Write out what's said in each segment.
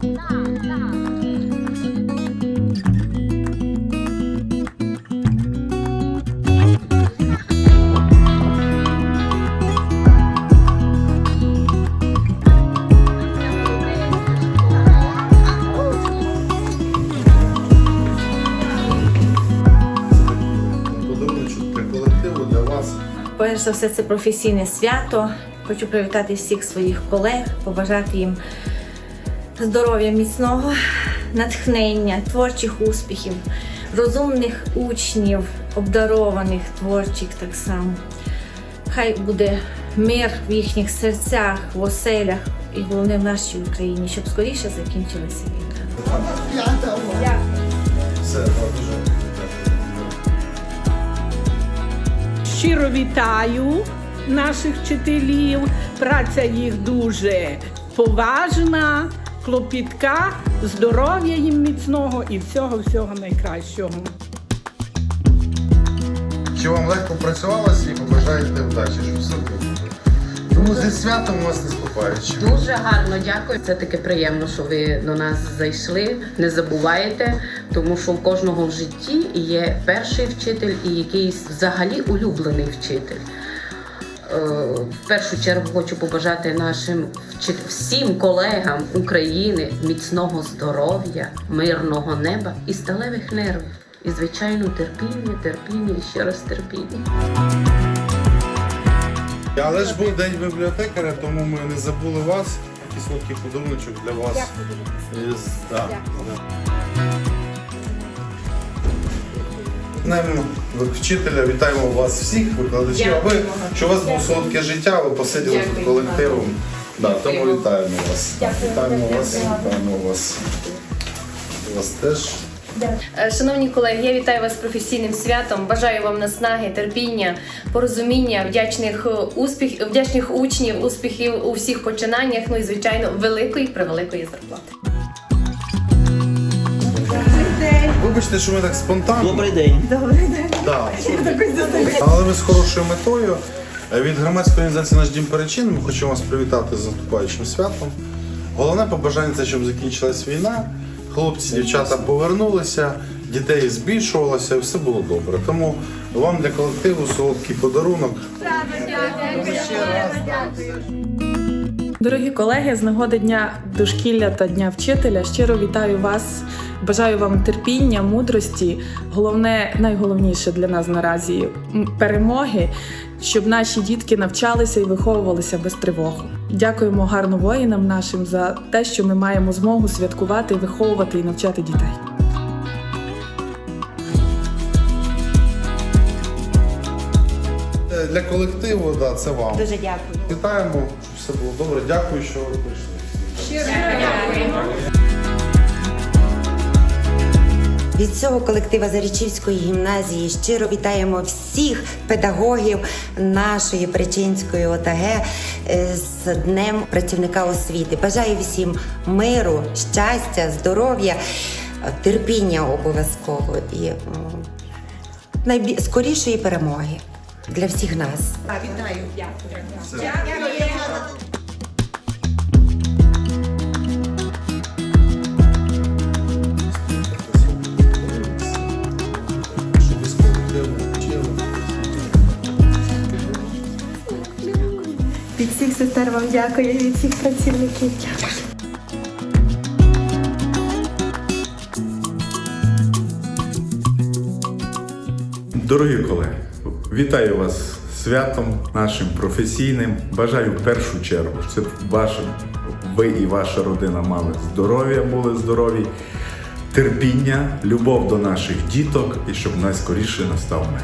Перш за все, це професійне свято. Хочу привітати всіх своїх колег, побажати їм здоров'я міцного, натхнення, творчих успіхів, розумних учнів, обдарованих, творчих так само. Хай буде мир в їхніх серцях, в оселях і головне в нашій Україні, щоб скоріше закінчилася війна. Щиро вітаю наших вчителів. Праця їх дуже поважна, клопітка, здоров'я їм міцного і всього всього найкращого. Чи вам легко працювалося і побажаєте вдачі, щоб все було. Тому зі святом вас не скупаючи. Дуже гарно дякую. Це таки приємно, що ви до нас зайшли. Не забувайте, тому що в кожного в житті є перший вчитель і якийсь взагалі улюблений вчитель. Е, В першу чергу хочу побажати нашим всім колегам України міцного здоров'я, мирного неба і сталевих нервів. І, звичайно, терпіння, терпіння і ще раз терпіння. Але ж був день бібліотекаря, тому ми не забули вас. Такий солодкий подаруночок для вас. Із- да, да. Знаємо вчителя, вітаємо вас всіх, викладачів. А ви, щоб у вас було солодке життя, ви посиділи тут колективом. Да, тому вітаємо вас. Вітаємо вас, вітаємо вас. Вас теж. Е, Шановні колеги, я вітаю вас з професійним святом. Бажаю вам наснаги, терпіння, порозуміння, вдячних е, успіх, вдячних учнів, успіхів у всіх починаннях. Ну і звичайно, великої превеликої зарплати. Вибачте, що ми так спонтанно. Добрий день. Да. Але ви з хорошою метою. Від громадської організації Наш дім перечин ми хочемо вас привітати з наступаючим святом. Головне побажання це, щоб закінчилась війна, хлопці, дівчата повернулися, дітей збільшувалося, і все було добре. Тому вам для колективу солодкий подарунок. Дорогі колеги, з нагоди Дня дошкілля та Дня вчителя щиро вітаю вас. Бажаю вам терпіння, мудрості. Головне, найголовніше для нас наразі перемоги, щоб наші дітки навчалися і виховувалися без тривог. Дякуємо гарно воїнам нашим за те, що ми маємо змогу святкувати, виховувати і навчати дітей. Е, Для колективу, да, це вам. Дуже дякую. Вітаємо, все було добре. Дякую, що ви прийшли. Від цього колектива Зарічівської гімназії щиро вітаємо всіх педагогів нашої Причинської ОТГ е, з Днем працівника освіти. Бажаю всім миру, щастя, здоров'я, терпіння обов'язково і скорішої перемоги для всіх нас. Колективом вчили. Від всіх сестер вам дякую, від всіх працівників. Дякую. Дорогі колеги, вітаю вас святом нашим професійним. Бажаю в першу чергу, щоб вашим, ви і ваша родина мали здоров'я, були здорові, терпіння, любов до наших діток і щоб найскоріше настав мир.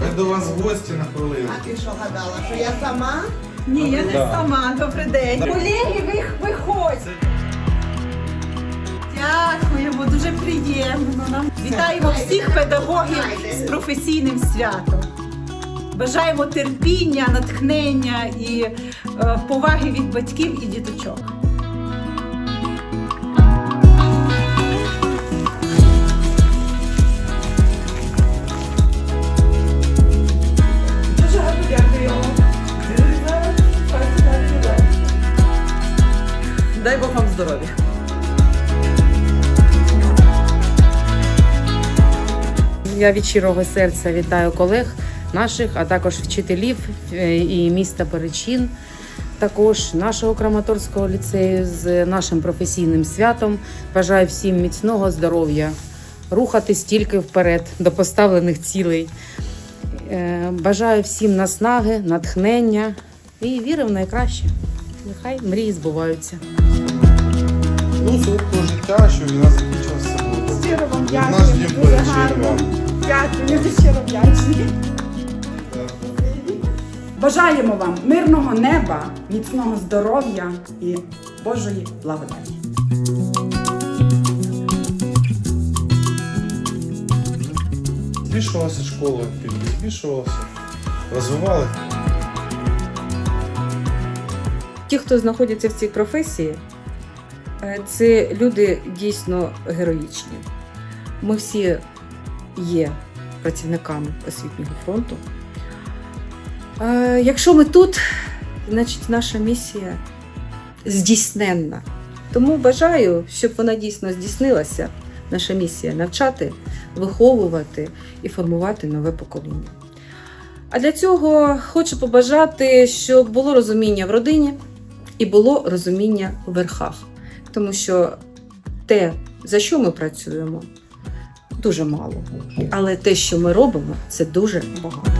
Ми до вас в гості на хвилину. А Ти що гадала, що я сама? Ні, я не сама. Добрий день. Колеги, ви виходьте. Дякуємо, дуже приємно нам. Вітаємо всіх педагогів з професійним святом. Бажаємо терпіння, натхнення і е, поваги від батьків і діточок. Я від щирого серця вітаю колег наших, а також вчителів е, і міста Перечин, також нашого Краматорського ліцею з нашим професійним святом. Бажаю всім міцного здоров'я, рухатись тільки вперед до поставлених цілей. Е, Бажаю всім наснаги, натхнення і віри в найкраще. Нехай мрії збуваються. Ну, солодкого життя, щоб війна закінчилася. Щиро вам нас дякую. Дуже гарно. Дякую, щиро вдячні. Бажаємо вам мирного неба, міцного здоров'я і Божої благодаті. Збільшувалася школа, кількість збільшувалася, розвивали. Ті, хто знаходяться в цій професії, е, це люди дійсно героїчні. Ми всі є працівниками освітнього фронту. Е, Якщо ми тут, значить наша місія здійсненна. Тому бажаю, щоб вона дійсно здійснилася. Наша місія навчати, виховувати і формувати нове покоління. А для цього хочу побажати, щоб було розуміння в родині і було розуміння в верхах. Тому що те, за що ми працюємо, дуже мало. Але те, що ми робимо, це дуже багато.